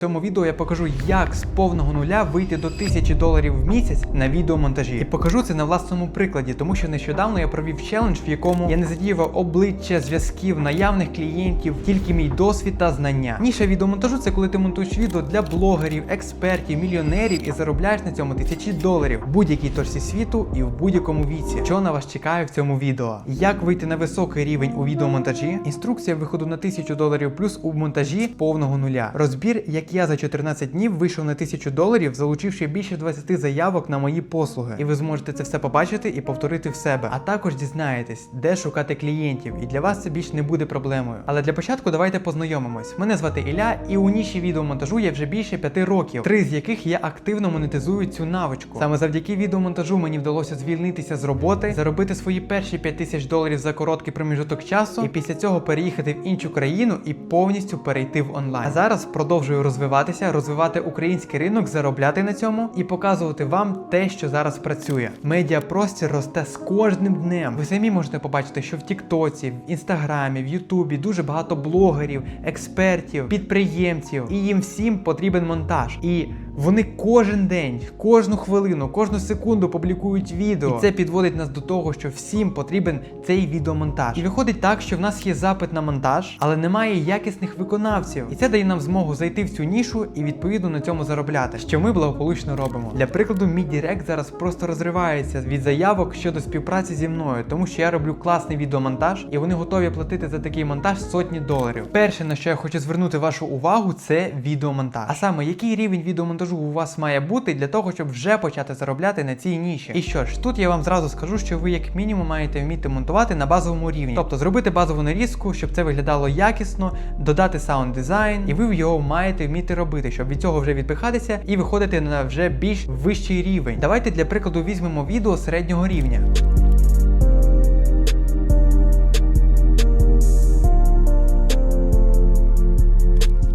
В цьому відео я покажу, як з повного нуля вийти до 1000 доларів в місяць на відеомонтажі. І покажу це на власному прикладі, тому що нещодавно я провів челендж, в якому я не задіював обличчя зв'язків наявних клієнтів, тільки мій досвід та знання. Ніша відеомонтажу це коли ти монтуєш відео для блогерів, експертів, мільйонерів і заробляєш на цьому тисячі доларів в будь-якій точці світу і в будь-якому віці. Що на вас чекає в цьому відео? Як вийти на високий рівень у відеомонтажі? Інструкція виходу на 1000 доларів плюс у монтажі повного нуля. Розбір, як я за 14 днів вийшов на 1000 доларів, залучивши більше 20 заявок на мої послуги. І ви зможете це все побачити і повторити в себе. А також дізнаєтесь, де шукати клієнтів, і для вас це більш не буде проблемою. Але для початку давайте познайомимось. Мене звати Ілля, і у ніші відеомонтажу я вже більше 5 років, три з яких я активно монетизую цю навичку. Саме завдяки відеомонтажу мені вдалося звільнитися з роботи, заробити свої перші 5000 доларів за короткий проміжок часу, і після цього переїхати в іншу країну і повністю перейти в онлайн. А зараз продовжую розвиватися, розвивати український ринок, заробляти на цьому і показувати вам те, що зараз працює. Медіапростір росте з кожним днем. Ви самі можете побачити, що в Тіктоці, в Інстаграмі, в Ютубі дуже багато блогерів, експертів, підприємців, і їм всім потрібен монтаж. І вони кожен день, кожну хвилину, кожну секунду публікують відео. І це підводить нас до того, що всім потрібен цей відеомонтаж. І виходить так, що в нас є запит на монтаж, але немає якісних виконавців. І це дає нам змогу зайти в цю нішу і відповідно на цьому заробляти, що ми благополучно робимо. Для прикладу, мій Директ зараз просто розривається від заявок щодо співпраці зі мною, тому що я роблю класний відеомонтаж, і вони готові платити за такий монтаж сотні доларів. Перше, на що я хочу звернути вашу увагу, це відеомонтаж. А саме, який рівень відеомонтажу у вас має бути для того, щоб вже почати заробляти на цій ніші. І що ж, тут я вам зразу скажу, що ви як мінімум маєте вміти монтувати на базовому рівні, тобто зробити базову нарізку, щоб це виглядало якісно, додати саунд дизайн, і ви його маєте вміти робити, щоб від цього вже відпихатися і виходити на вже більш вищий рівень. Давайте для прикладу візьмемо відео середнього рівня.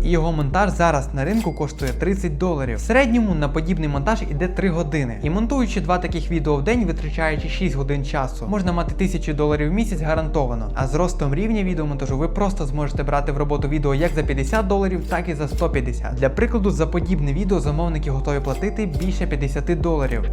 І його монтаж зараз на ринку коштує 30 доларів. В середньому на подібний монтаж іде 3 години. І монтуючи два таких відео в день, витрачаючи 6 годин часу, можна мати 1000 доларів в місяць гарантовано. А з ростом рівня відеомонтажу ви просто зможете брати в роботу відео як за 50 доларів, так і за 150. Для прикладу, за подібне відео замовники готові платити більше 50 доларів.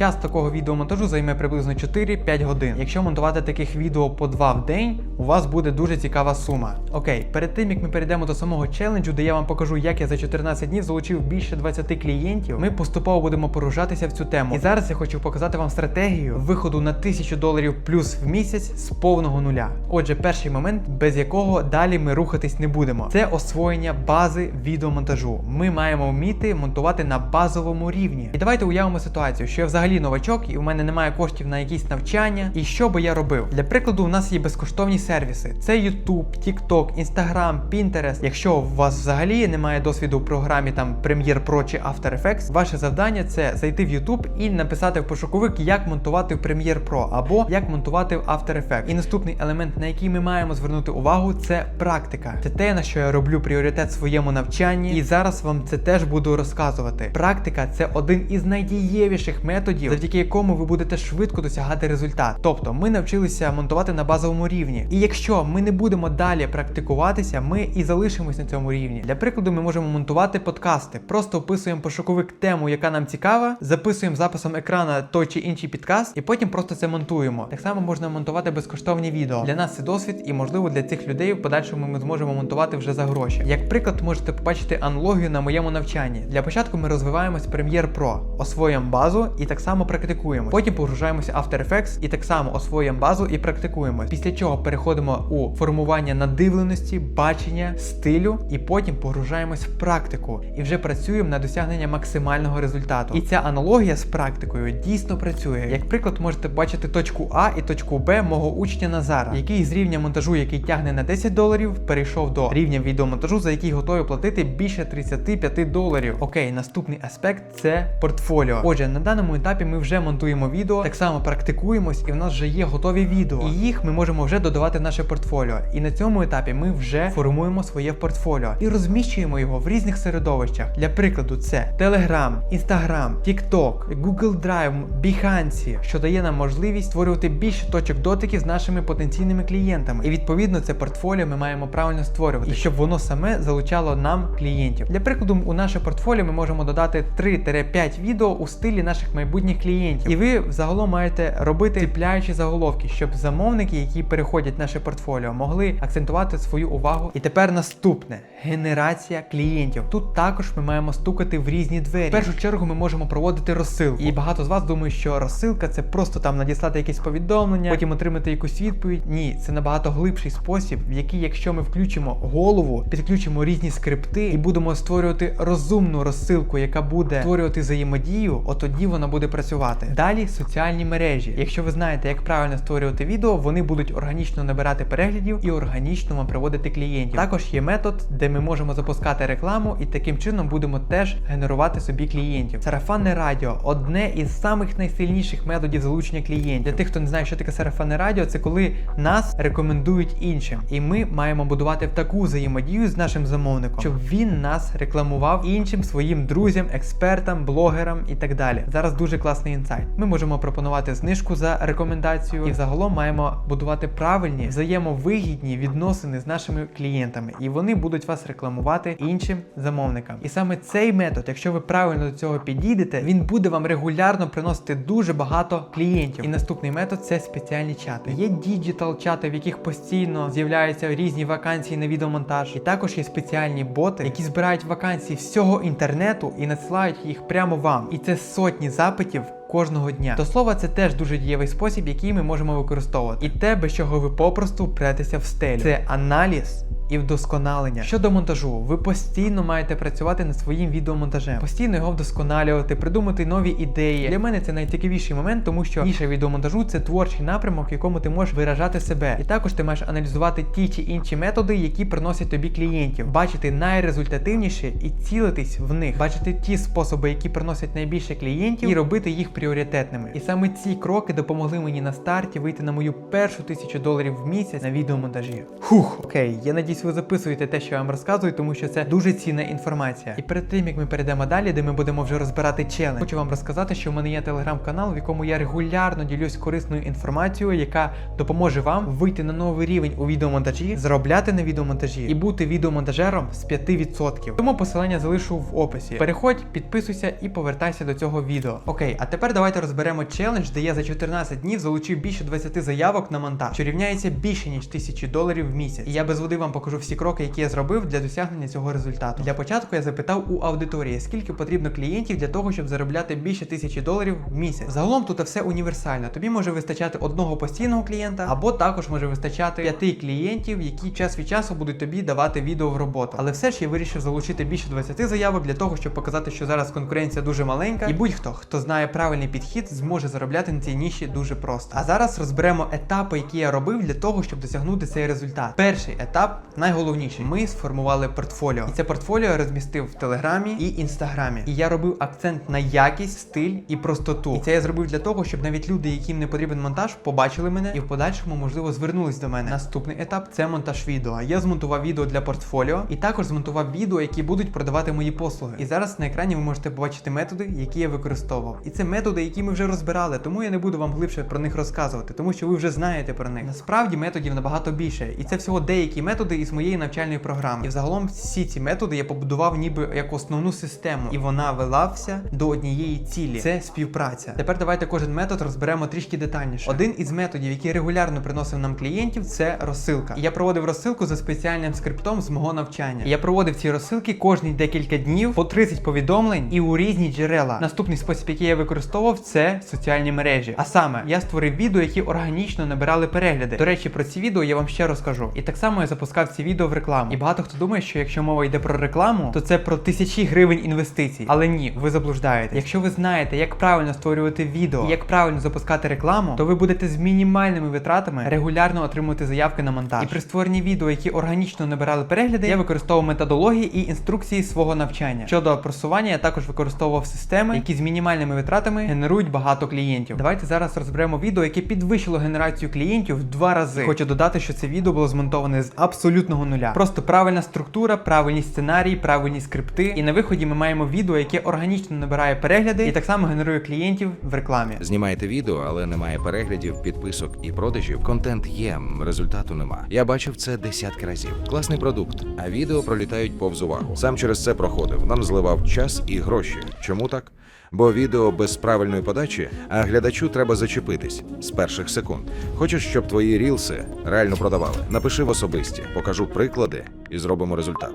Час такого відеомонтажу займе приблизно 4-5 годин. Якщо монтувати таких відео по 2 в день, у вас буде дуже цікава сума. Окей, перед тим як ми перейдемо до самого челенджу, де я вам покажу, як я за 14 днів залучив більше 20 клієнтів, ми поступово будемо поружатися в цю тему. І зараз я хочу показати вам стратегію виходу на 1000 доларів плюс в місяць з повного нуля. Отже, перший момент, без якого далі ми рухатись не будемо, це освоєння бази відеомонтажу. Ми маємо вміти монтувати на базовому рівні. І давайте уявимо ситуацію, що я взагалі новачок і у мене немає коштів на якісь навчання. І що би я робив? Для прикладу, у нас є безкоштовні сервіси: це YouTube, TikTok, Instagram, Pinterest. Якщо у вас взагалі немає досвіду в програмі там Premiere Pro чи After Effects, ваше завдання це зайти в YouTube і написати в пошуковик, як монтувати в Premiere Pro або як монтувати в After Effects. І наступний елемент, на який ми маємо звернути увагу, це практика. Це те, на що я роблю пріоритет своєму навчанні, і зараз вам це теж буду розказувати. Практика це один із найдієвіших методів, завдяки якому ви будете швидко досягати результат. Тобто ми навчилися монтувати на базовому рівні. І якщо ми не будемо далі практикуватися, ми і залишимось на цьому рівні. Для прикладу, ми можемо монтувати подкасти. Просто вписуємо пошуковик тему, яка нам цікава, записуємо записом екрана той чи інший підкаст, і потім просто це монтуємо. Так само можна монтувати безкоштовні відео. Для нас це досвід, і можливо для цих людей в подальшому ми зможемо монтувати вже за гроші. Як приклад, можете побачити аналогію на моєму навчанні. Для початку ми розвиваємось Premiere Pro, освоюємо базу і так само практикуємо. Потім погружаємося After Effects і так само освоюємо базу і практикуємо. Після чого переходимо у формування надивленості, бачення, стилю, і потім погружаємось в практику і вже працюємо на досягнення максимального результату. І ця аналогія з практикою дійсно працює. Як приклад, можете бачити точку А і точку Б мого учня Назара, який з рівня монтажу, який тягне на 10 доларів, перейшов до рівня відеомонтажу, за який готові платити більше 35 доларів. Окей, наступний аспект це портфоліо. Отже, на даному етапі етапі ми вже монтуємо відео, так само практикуємось, і в нас вже є готові відео. І їх ми можемо вже додавати в наше портфоліо. І на цьому етапі ми вже формуємо своє портфоліо і розміщуємо його в різних середовищах. Для прикладу, це Telegram, Instagram, TikTok, Google Drive, Behance, що дає нам можливість створювати більше точок дотиків з нашими потенційними клієнтами. І відповідно це портфоліо ми маємо правильно створювати, і щоб воно саме залучало нам клієнтів. Для прикладу, у наше портфоліо ми можемо додати 3-5 відео у стилі наших майбутніх клієнтів. І ви взагалом маєте робити ціпляючі заголовки, щоб замовники, які переходять наше портфоліо, могли акцентувати свою увагу. І тепер наступне генерація клієнтів. Тут також ми маємо стукати в різні двері. В першу чергу ми можемо проводити розсилку. І багато з вас думають, що розсилка це просто там надіслати якесь повідомлення, потім отримати якусь відповідь. Ні, це набагато глибший спосіб, в який, якщо ми включимо голову, підключимо різні скрипти і будемо створювати розумну розсилку, яка буде створювати взаємодію, от тоді вона буде працювати. Далі соціальні мережі. Якщо ви знаєте, як правильно створювати відео, вони будуть органічно набирати переглядів і органічно вам приводити клієнтів. Також є метод, де ми можемо запускати рекламу і таким чином будемо теж генерувати собі клієнтів. Сарафанне радіо одне із самих найсильніших методів залучення клієнтів. Для тих, хто не знає, що таке сарафанне радіо, це коли нас рекомендують іншим, і ми маємо будувати таку взаємодію з нашим замовником, щоб він нас рекламував іншим своїм друзям, експертам, блогерам і так далі. Зараз дуже класний інсайт. Ми можемо пропонувати знижку за рекомендацію, і взагалом маємо будувати правильні взаємовигідні відносини з нашими клієнтами, і вони будуть вас рекламувати іншим замовникам. І саме цей метод, якщо ви правильно до цього підійдете, він буде вам регулярно приносити дуже багато клієнтів. І наступний метод це спеціальні чати. Є діджитал чати, в яких постійно з'являються різні вакансії на відеомонтаж. І також є спеціальні боти, які збирають вакансії всього інтернету і надсилають їх прямо вам. І це сотні запитів. Кожного дня до слова, це теж дуже дієвий спосіб, який ми можемо використовувати, і те, без чого ви попросту претеся в стелю. Це аналіз і вдосконалення. Щодо монтажу, ви постійно маєте працювати над своїм відеомонтажем, постійно його вдосконалювати, придумати нові ідеї. Для мене це найцікавіший момент, тому що ніша відеомонтажу це творчий напрямок, в якому ти можеш виражати себе. І також ти маєш аналізувати ті чи інші методи, які приносять тобі клієнтів, бачити найрезультативніші і цілитись в них, бачити ті способи, які приносять найбільше клієнтів, і робити їх пріоритетними. І саме ці кроки допомогли мені на старті вийти на мою першу тисячу доларів в місяць на відеомонтажі. Хух, окей, я надіюсь, ви записуєте те, що я вам розказую, тому що це дуже цінна інформація. І перед тим як ми перейдемо далі, де ми будемо вже розбирати челендж, хочу вам розказати, що в мене є телеграм-канал, в якому я регулярно ділюсь корисною інформацією, яка допоможе вам вийти на новий рівень у відеомонтажі, заробляти на відеомонтажі і бути відеомонтажером з 5%. Тому посилання залишу в описі. Переходь, підписуйся і повертайся до цього відео. Окей, а тепер давайте розберемо челендж, де я за 14 днів залучив більше 20 заявок на монтаж, що рівняється більше ніж 1000 доларів в місяць. І я без води вам покажу всі кроки, які я зробив для досягнення цього результату. Для початку я запитав у аудиторії, скільки потрібно клієнтів для того, щоб заробляти більше тисячі доларів в місяць. Загалом тут все універсально. Тобі може вистачати одного постійного клієнта, або також може вистачати п'яти клієнтів, які час від часу будуть тобі давати відео в роботу. Але все ж я вирішив залучити більше 20 заявок для того, щоб показати, що зараз конкуренція дуже маленька, і будь-хто, хто знає правильний підхід, зможе заробляти на цій ніші дуже просто. А зараз розберемо етапи, які я робив для того, щоб досягнути цей результат. Перший етап найголовніший. Ми сформували портфоліо, і це портфоліо розмістив в телеграмі і інстаграмі. І я робив акцент на якість, стиль і простоту. І це я зробив для того, щоб навіть люди, яким не потрібен монтаж, побачили мене і в подальшому, можливо, звернулись до мене. Наступний етап це монтаж відео. Я змонтував відео для портфоліо і також змонтував відео, які будуть продавати мої послуги. І зараз на екрані ви можете побачити методи, які я використовував. І це методи, які ми вже розбирали, тому я не буду вам глибше про них розказувати, тому що ви вже знаєте про них. Насправді методів набагато більше, і це всього деякі методи із моєї навчальної програми. І взагалом всі ці методи я побудував ніби як основну систему, і вона велався до однієї цілі. Це співпраця. Тепер давайте кожен метод розберемо трішки детальніше. Один із методів, який регулярно приносив нам клієнтів, це розсилка. І я проводив розсилку за спеціальним скриптом з мого навчання. І я проводив ці розсилки кожні декілька днів по 30 повідомлень і у різні джерела. Наступний спосіб, який я використовував, це соціальні мережі. А саме, я створив відео, які органічно набирали перегляди. До речі, про ці відео я вам ще розкажу. І так само я запускав ці відео в рекламу. І багато хто думає, що якщо мова йде про рекламу, то це про тисячі гривень інвестицій. Але ні, ви заблуждаєте. Якщо ви знаєте, як правильно створювати відео і як правильно запускати рекламу, то ви будете з мінімальними витратами регулярно отримувати заявки на монтаж. І при створенні відео, які органічно набирали перегляди, я використовував методології і інструкції свого навчання. Щодо просування, я також використовував системи, які з мінімальними витратами генерують багато клієнтів. Давайте зараз розберемо відео, яке підвищило генерацію клієнтів в два рази. Хочу додати, що це відео було змонтоване з абсолютного нуля. Просто правильна структура, правильні сценарії, правильні скрипти. І на виході ми маємо відео, яке органічно набирає перегляди і так само генерує клієнтів в рекламі. Знімаєте відео, але немає переглядів, підписок і продажів. Контент є, результату нема. Я бачив це десятки разів. Класний продукт, а відео пролітають повз увагу. Сам через це проходив. Нам зливав час і гроші. Чому так? Бо відео без правильної подачі, а глядачу треба зачепитись з перших секунд. Хочеш, щоб твої рілси реально продавали? Напиши в особисті, покажу приклади і зробимо результат.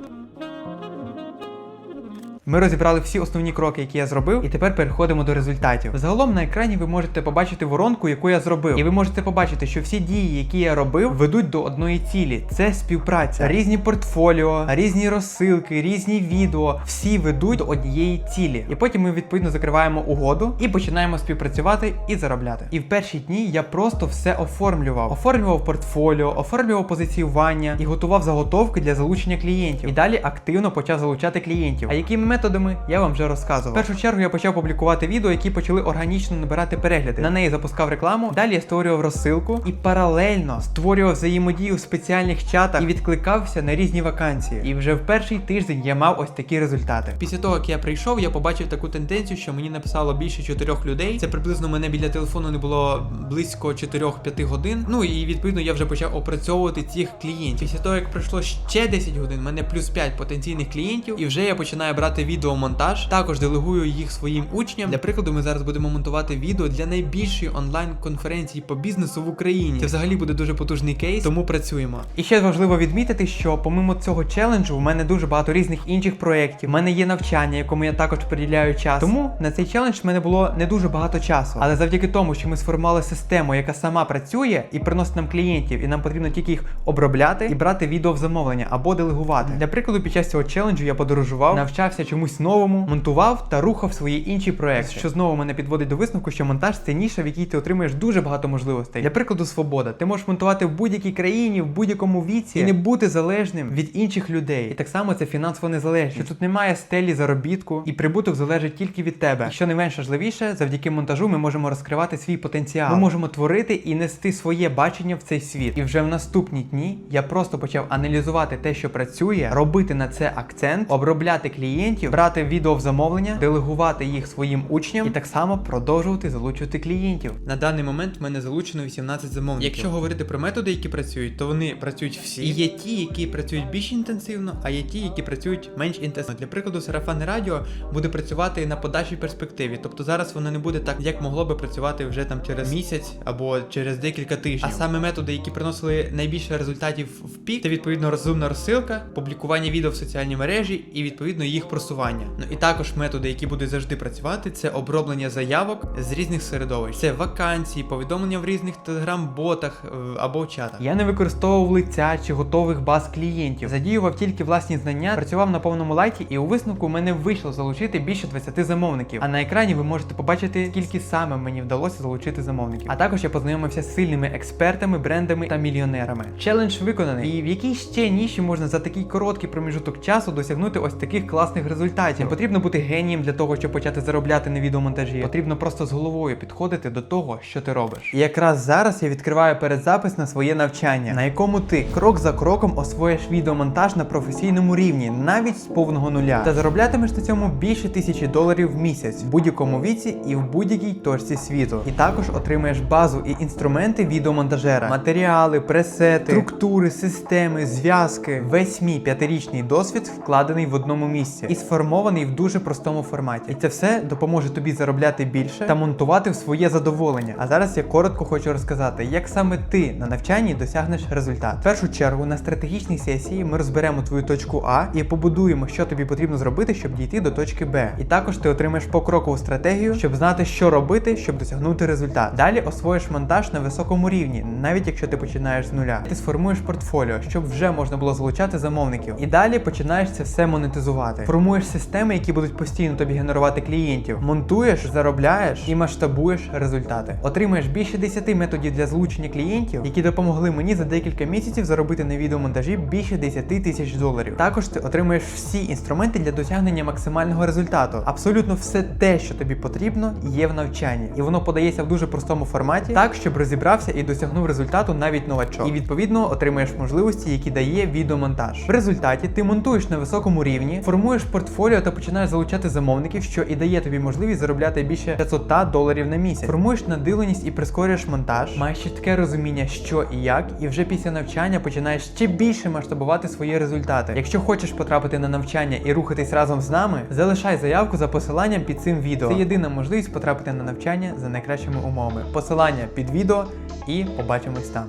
Ми розібрали всі основні кроки, які я зробив, і тепер переходимо до результатів. Загалом на екрані ви можете побачити воронку, яку я зробив, і ви можете побачити, що всі дії, які я робив, ведуть до одної цілі. Це співпраця. Різні портфоліо, різні розсилки, різні відео, всі ведуть до однієї цілі. І потім ми відповідно закриваємо угоду і починаємо співпрацювати і заробляти. І в перші дні я просто все оформлював. Оформлював портфоліо, оформлював позиціювання і готував заготовки для залучення клієнтів. І далі активно почав залучати клієнтів. А якими методами я вам вже розказував. В першу чергу я почав публікувати відео, які почали органічно набирати перегляди. На неї запускав рекламу. Далі я створював розсилку і паралельно створював взаємодію в спеціальних чатах і відкликався на різні вакансії. І вже в перший тиждень я мав ось такі результати. Після того, як я прийшов, я побачив таку тенденцію, що мені написало більше чотирьох людей. Це приблизно мене біля телефону не було близько 4-5 годин. Ну і відповідно я вже почав опрацьовувати цих клієнтів. Після того, як пройшло ще 10 годин, мене плюс 5 потенційних клієнтів, і вже я починаю брати відеомонтаж. Також делегую їх своїм учням. Для прикладу, ми зараз будемо монтувати відео для найбільшої онлайн-конференції по бізнесу в Україні. Це взагалі буде дуже потужний кейс, тому працюємо. І ще важливо відмітити, що помимо цього челенджу, в мене дуже багато різних інших проєктів. У мене є навчання, якому я також приділяю час. Тому на цей челендж в мене було не дуже багато часу. Але завдяки тому, що ми сформували систему, яка сама працює і приносить нам клієнтів, і нам потрібно тільки їх обробляти і брати відео в замовлення або делегувати. Для прикладу, під час цього челенджу я подорожував, навчався чомусь новому, монтував та рухав свої інші проекти. Що знову мене підводить до висновку, що монтаж це ніша, в якій ти отримуєш дуже багато можливостей. Для прикладу, свобода. Ти можеш монтувати в будь-якій країні, в будь-якому віці і не бути залежним від інших людей. І так само це фінансова незалежність. Що тут немає стелі заробітку, і прибуток залежить тільки від тебе. І що не менш важливіше, завдяки монтажу ми можемо розкривати свій потенціал. Ми можемо творити і нести своє бачення в цей світ. І вже в наступні дні я просто почав аналізувати те, що працює, робити на це акцент, обробляти клієнтів, брати відео в замовлення, делегувати їх своїм учням і так само продовжувати залучувати клієнтів. На даний момент в мене залучено 18 замовників. Якщо говорити про методи, які працюють, то вони працюють всі. І є ті, які працюють більш інтенсивно, а є ті, які працюють менш інтенсивно. Для прикладу, сарафанне радіо буде працювати на подальшій перспективі. Тобто зараз воно не буде так, як могло би працювати вже там через місяць або через декілька тижнів. А саме методи, які приносили найбільше результатів в пік, це відповідно розумна розсилка, публікування відео в соціальній мережі і відповідно їх просування. Ну і також методи, які будуть завжди працювати, це оброблення заявок з різних середовищ. Це вакансії, повідомлення в різних телеграм-ботах е, або чатах. Я не використовував лиця чи готових баз клієнтів, задіював тільки власні знання, працював на повному лайті, і у висновку мене вийшло залучити більше 20 замовників. А на екрані ви можете побачити, скільки саме мені вдалося залучити замовників. А також я познайомився з сильними експертами, брендами та мільйонерами. Челендж виконаний. І в якій ще ніші можна за такий короткий проміжуток часу досягнути ось таких класних результатів. Не потрібно бути генієм для того, щоб почати заробляти на відеомонтажі. Потрібно просто з головою підходити до того, що ти робиш. І якраз зараз я відкриваю передзапис на своє навчання, на якому ти крок за кроком освоїш відеомонтаж на професійному рівні, навіть з повного нуля, та зароблятимеш на цьому більше тисячі доларів в місяць в будь-якому віці і в будь-якій точці світу. І також отримаєш базу і інструменти відеомонтажера, матеріали, пресети, структури, системи, зв'язки. Весь мій п'ятирічний досвід вкладений в одному місці і сформований в дуже простому форматі. І це все допоможе тобі заробляти більше та монтувати в своє задоволення. А зараз я коротко хочу розказати, як саме ти на навчанні досягнеш результат. В першу чергу на стратегічній сесії ми розберемо твою точку А і побудуємо, що тобі потрібно зробити, щоб дійти до точки Б. І також ти отримаєш покрокову стратегію, щоб знати, що робити, щоб досягнути результат. Далі освоїш монтаж на високому рівні, навіть якщо ти починаєш з нуля. Ти сформуєш портфоліо, щоб вже можна було залучати замовників. І далі починаєш це все монетизувати. Формуєш системи, які будуть постійно тобі генерувати клієнтів. Монтуєш, заробляєш і масштабуєш результати. Отримаєш більше 10 методів для залучення клієнтів, які допомогли мені за декілька місяців заробити на відеомонтажі більше 10 тисяч доларів. Також ти отримаєш всі інструменти для досягнення максимального результату. Абсолютно все те, що тобі потрібно, є в навчанні, і воно подається в дуже простому форматі, так щоб розібрався і досягнув результату навіть новачок. І відповідно отримаєш можливості, які дає відеомонтаж. В результаті ти монтуєш на високому рівні, формуєш портфоліо та починаєш залучати замовників, що і дає тобі можливість заробляти більше 500 доларів на місяць. Формуєш надиленість і прискорюєш монтаж, маєш чітке розуміння, що і як, і вже після навчання починаєш ще більше масштабувати свої результати. Якщо хочеш потрапити на навчання і рухатись разом з нами, залишай заявку за посиланням під цим відео. Це єдина можливість потрапити на навчання за найкращими умовами. Посилання під відео і побачимось там.